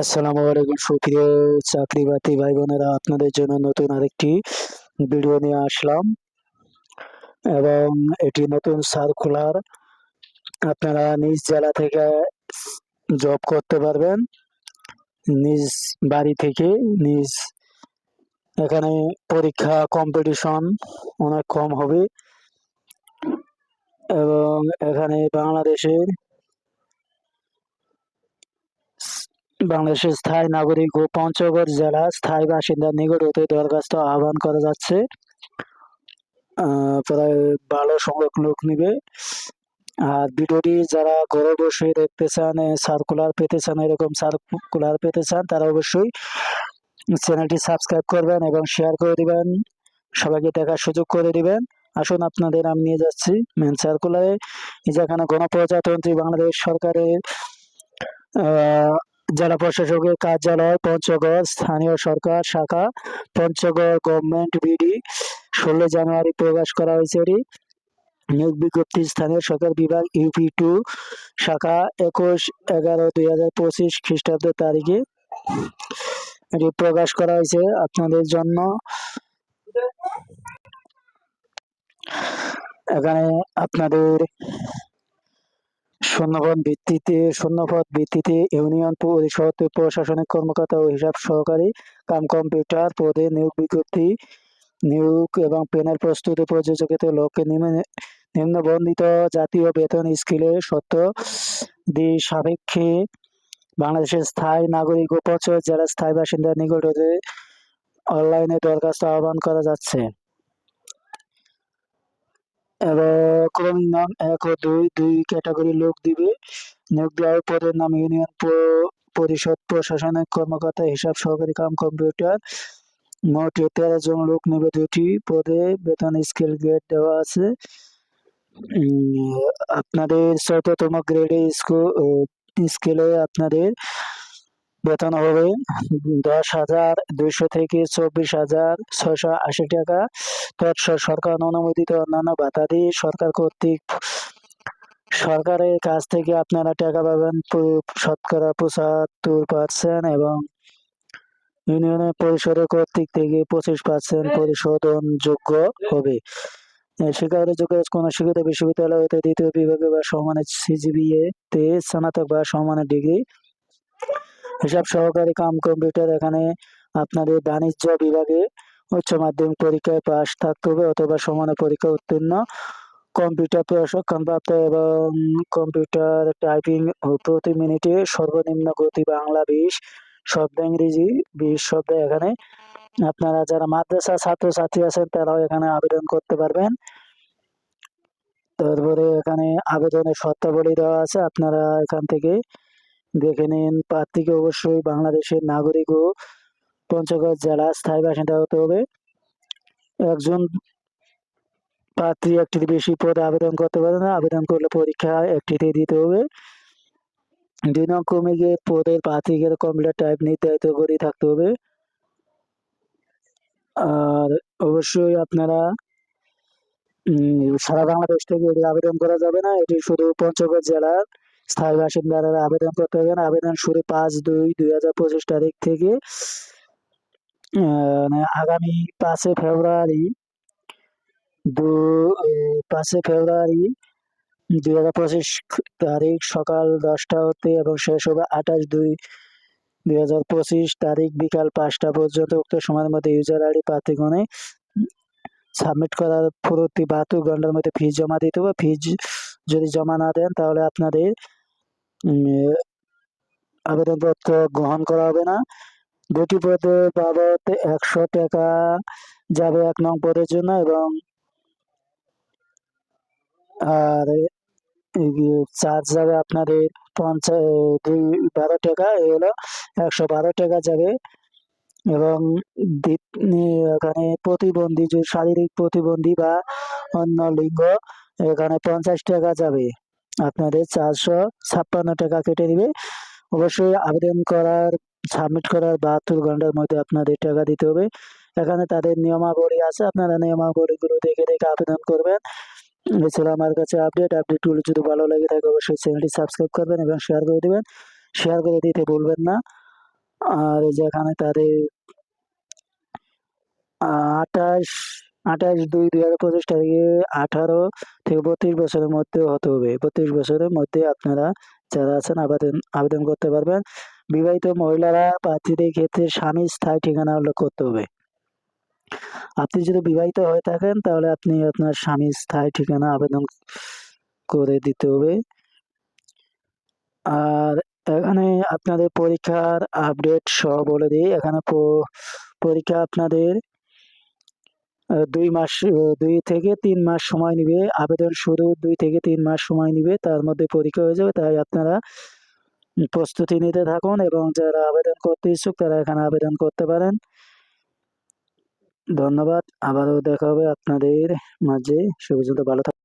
আসসালামু আলাইকুম, সুপ্রিয় চাকরি বাতি ভাই বোনেরা আপনাদের জন্য নতুন আরেকটি ভিডিও নিয়ে আসলাম। এবং এটি নতুন সার্কুলার আপনারা নিজ জেলা থেকে জব করতে পারবেন। নিজ বাড়ি থেকে নিজ এখানে পরীক্ষা কম্পিটিশন অনেক কম হবে। এবং এখানে বাংলাদেশের বাংলাদেশের স্থায়ী নাগরিক ও পঞ্চগড় জেলা স্থায়ী বাসিন্দার নিকট হতে দরখাস্ত আহ্বান করা যাচ্ছে। প্রায় ভালো সংখ্যক লোক নিবে। আর ভিডিওটি যারা ঘরে বসে দেখতে চান সার্কুলার পেতে চান, এরকম সার্কুলার পেতে চান, তারা অবশ্যই চ্যানেলটি সাবস্ক্রাইব করবেন এবং শেয়ার করে দিবেন। সবাইকে দেখার সুযোগ করে দিবেন। আসুন, আপনাদের আমি নিয়ে যাচ্ছি। মেন সার্কুলারে যেখানে গণপ্রজাতন্ত্রী বাংলাদেশ সরকারের জেলা প্রশাসকের কার্যালয়, পঞ্চগড় স্থানীয় সরকার শাখা, পঞ্চগড় গভর্নমেন্ট বিডি, ষোলো জানুয়ারি প্রকাশ করা হয়েছে এটি। নিয়োগ বিজ্ঞপ্তি স্থানীয় সরকার বিভাগ ইউপি টু, শাখা একুশ এগারো দুই হাজার পঁচিশ খ্রিস্টাব্দ তারিখে। এটি প্রকাশ করা হয়েছে আপনাদের জন্য। এখানে আপনাদের শূন্যপদ ভিত্তিতে শূন্যপদ ভিত্তিতে ইউনিয়ন পরিষদ প্রশাসনিক কর্মকর্তা ও হিসাব সহকারী কাম কম্পিউটার পদে নিয়োগ বিজ্ঞপ্তি, নিয়োগ এবং পেনের প্রস্তুতি প্রযোজকের লক্ষ্যে নিম্ন- নিম্নবন্ধিত জাতীয় বেতন স্কেলে সত্য দি সাপেক্ষে বাংলাদেশের স্থায়ী নাগরিক ও পঞ্চায়েত স্থায়ী বাসিন্দার নিকট অনলাইনে দরখাস্ত আহ্বান করা যাচ্ছে। ক্রমিক নাম এক ও দুই দুই ক্যাটাগরি লোক দিবে। নিয়োগ দেওয়ার পদের নাম ইউনিয়ন পরিষদ, প্রশাসনিক কর্মকর্তা, হিসাব সহকারী কাম, কম্পিউটার। মোট তেরো জন লোক নেবে দুটি পদে। বেতন, স্কেল, গ্রেড দেওয়া আছে। আপনাদের চৌদ্দতম গ্রেডে স্কুল স্কেলে আপনাদের বেতন হবে দশ হাজার দুইশো থেকে চব্বিশ হাজার ছয়শো আশি টাকা। তৎস সরকার অনুমোদিত অন্যান্য ভাতাদি সরকার কর্তৃক সরকারের কাছ থেকে আপনারা টাকা পাবেন। শতকরা পঁচাত্তর পার্সেন্ট এবং ইউনিয়নের পরিষদের কর্তৃক থেকে পঁচিশ পার্সেন্ট পরিশোধন যোগ্য হবে শিক্ষাগত কোনো শিক্ষিত বিশ্ববিদ্যালয় হতে দ্বিতীয় বিভাগে বা সমানের সিজিবিএ তে স্নাতক বা সমানের ডিগ্রি হিসাব সহকারী কাম কম্পিউটার এখানে আপনাদের বাণিজ্য বিভাগে উচ্চ মাধ্যমিক পরীক্ষায় পাশ থাকতে হবে অথবা সমানের পরীক্ষা উত্তীর্ণ। কম্পিউটার প্রশিক্ষণপ্রাপ্ত এবং কম্পিউটার টাইপিং প্রতি মিনিটে সর্বনিম্ন গতি বাংলা বিশ শব্দ ইংরেজি বিশ শব্দ এখানে। আপনারা যারা মাদ্রাসা ছাত্রছাত্রী আছেন তারাও এখানে আবেদন করতে পারবেন। তারপরে এখানে আবেদনের শর্তাবলী দেওয়া আছে। আপনারা এখান থেকে দেখে নিন, প্রার্থীকে অবশ্যই বাংলাদেশের নাগরিক ও পঞ্চগড় জেলা স্থায়ী বাসিন্দা হতে হবে। একজন প্রার্থী একটির বেশি পদে আবেদন করতে পারে না, আবেদন করলে পরীক্ষা একটিতে দিতে হবে। দুই নং ক্রমিকে পদের প্রার্থীকে কম্পিউটার টাইপ নির্ধারিত করে থাকতে হবে। আর অবশ্যই আপনারা সারা বাংলাদেশ থেকে আবেদন করা যাবে না, এটি শুধু পঞ্চগড় জেলার স্থায়ী বাসিন্দারা আবেদন করতে হবে। না আবেদন শুরু পাঁচ দুই দুই হাজার পঁচিশ তারিখ থেকে মানে আগামী পাঁচে ফেব্রুয়ারি দু পাঁচে ফেব্রুয়ারি দুই হাজার পঁচিশ তারিখ সকাল দশটা হতে এবং শেষ হবে আঠাশ দুই দুই হাজার পঁচিশ তারিখ বিকাল পাঁচটা পর্যন্ত। উক্ত সময়ের মধ্যে ইউজার আইডি প্রার্থীগণে সাবমিট করার পরবর্তী বাহাত্তর ঘণ্টার মধ্যে ফিজ জমা দিতে হবে। ফিজ যদি জমা না দেন তাহলে আপনাদের আবেদনপত্র গ্রহণ করা হবে না। দুটি পদে বাবদ একশো টাকা যাবে এক নং পদের জন্য এবং আর চার্জ যাবে আপনাদের পঞ্চাশ বারো টাকা এই হলো একশো বারো টাকা যাবে এবং এখানে প্রতিবন্ধী যে শারীরিক প্রতিবন্ধী বা অন্য লিঙ্গ, এখানে পঞ্চাশ টাকা যাবে। আপনাদের চারশো ছাপ্পান্ন টাকা কেটে দিবে। অবশ্যই আবেদন করার সাবমিট করার বাহাত্তর ঘণ্টার মধ্যে আপনাদের টাকা দিতে হবে। এখানে তাদের নিয়মাবলী আছে, আপনারা নিয়মাবলীগুলো দেখে দেখে আবেদন করবেন। এছাড়া আমার কাছে আপডেট আপডেটগুলো যদি ভালো লাগে থাকে, অবশ্যই চ্যানেলটি সাবস্ক্রাইব করবেন এবং শেয়ার করে দেবেন। শেয়ার করে দিতে ভুলবেন না। আর যেখানে তাদের আঠাশ আঠাশ দুই দুই হাজার পঁচিশ তারিখে আঠারো থেকে বত্রিশ বছরের মধ্যে হতে হবে। বত্রিশ বছরের মধ্যে আপনারা যারা আছেন আবেদন আবেদন করতে পারবেন। বিবাহিত মহিলারা প্রার্থীদের ক্ষেত্রে স্বামী স্থায়ী ঠিকানা উল্লেখ করতে হবে। আপনি যদি বিবাহিত হয়ে থাকেন, তাহলে আপনি আপনার স্বামী স্থায়ী ঠিকানা আবেদন করে দিতে হবে। আর এখানে আপনাদের পরীক্ষার আপডেট সহ বলে দিই। এখানে পরীক্ষা আপনাদের দুই মাস দুই থেকে তিন মাস সময় নিবে। আবেদন শুরু দুই থেকে তিন মাস সময় নিবে। তার মধ্যে পরীক্ষা হয়ে যাবে। তাই আপনারা প্রস্তুতি নিতে থাকুন এবং যারা আবেদন করতে ইচ্ছুক, তারা এখানে আবেদন করতে পারেন। ধন্যবাদ। আবারও দেখা হবে আপনাদের মাঝে। সে পর্যন্ত ভালো থাকুন।